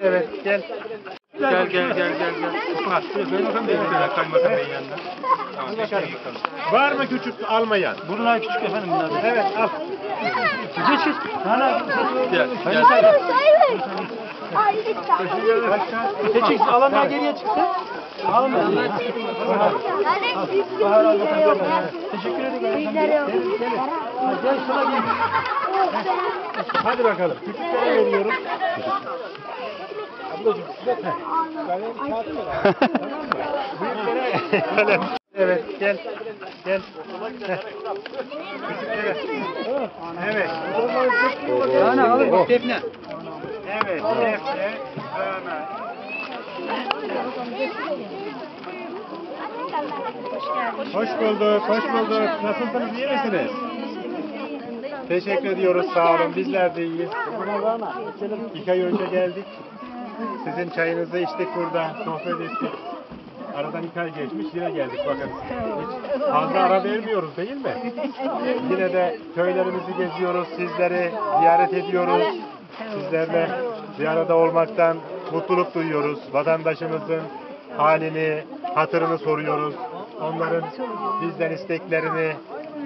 Evet gel. Gel gel gel gel gel. Ha, kaymakam bey burada kaymakam bey yanında. Tamam, teşekkür ederim. Var mı küçük almayan? Bunlar küçük efendim bunlar. Evet al. Geç geç. Hala gel gel. Geçik alanlar geriye çıksa. Alın ben. Teşekkür ederim. Gel şuna gel. Hadi bakalım. Küçüklere veriyoruz. Büyüklere kalem. Evet gel. Gel. Heh. Küçüklere. Evet. Ana alın bak defne. Evet. Defne. Rana. Hoş bulduk, hoş bulduk. Nasılsınız, iyi misiniz? Teşekkür ediyoruz, sağ olun. Bizler de iyiyiz. İki ay önce geldik. Sizin çayınızı içtik burada, sohbet ettik. Aradan iki ay geçmiş, yine geldik bakın. Hiç fazla ara vermiyoruz değil mi? Yine de köylerimizi geziyoruz, sizleri ziyaret ediyoruz. Sizlerle bir arada olmaktan mutluluk duyuyoruz. Vatandaşımızın halini, hatırını soruyoruz. Onların bizden isteklerini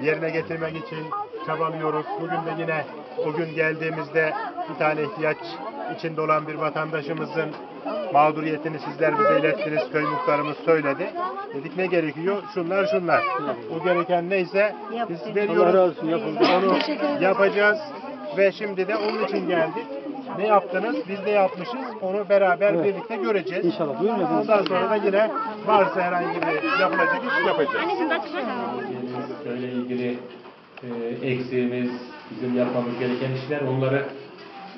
yerine getirmek için çabalıyoruz. Bugün de yine bugün geldiğimizde bir tane ihtiyaç içinde olan bir vatandaşımızın mağduriyetini sizler bize ilettiniz. Köy muhtarımız söyledi. Dedik ne gerekiyor? Şunlar şunlar. O gereken neyse biz veriyoruz. Onu yapacağız ve şimdi de onun için geldik. Ne yaptınız? Biz de yapmışız. Onu beraber birlikte göreceğiz. İnşallah. Buyurun efendim. Ondan sonra da yine varsa herhangi bir yapılacak iş yapacağız. Böyle ilgili e, eksiğimiz, bizim yapmamız gereken işler onları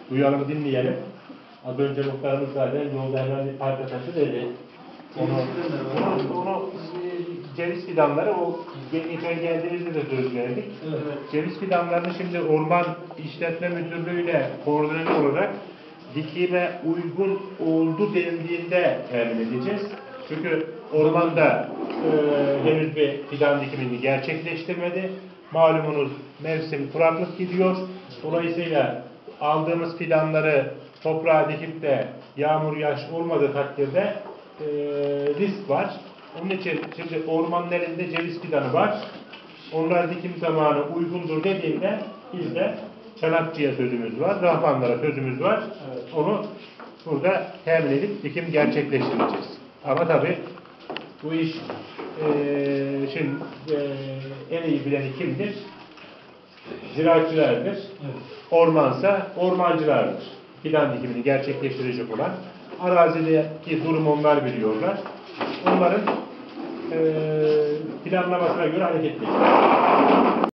duyalım, dinleyelim. Az önce muhtarımız zaten yolda hemen bir parça taşı dedi. Onu, onu, onu e, ceviz fidanları o ge- geçen geldiğimizde de söz verdik. Ceviz fidanlarını şimdi Orman İşletme Müdürlüğü'yle koordineli olarak dikime uygun oldu dendiğinde temin edeceğiz. Çünkü ormanda e, henüz bir fidan dikimini gerçekleştirmedi. Malumunuz mevsim kuraklık gidiyor. Dolayısıyla aldığımız fidanları toprağa dikip de yağmur yağış olmadığı takdirde e, risk var. Onun için şimdi ormanın elinde ceviz fidanı var. Onlar dikim zamanı uygundur dediğinde biz de Çanakçı'ya sözümüz var, Rahmanlara sözümüz var. Onu burada temin edip dikim gerçekleştireceğiz. Ama tabii bu iş eee şimdi eee, en iyi bileni kimdir? Ziraatçılardır. Ormansa ormancılardır. Fidan dikimini gerçekleştirecek olan arazideki durum onlar biliyorlar. Onların eee planlamasına göre hareket edeceğiz.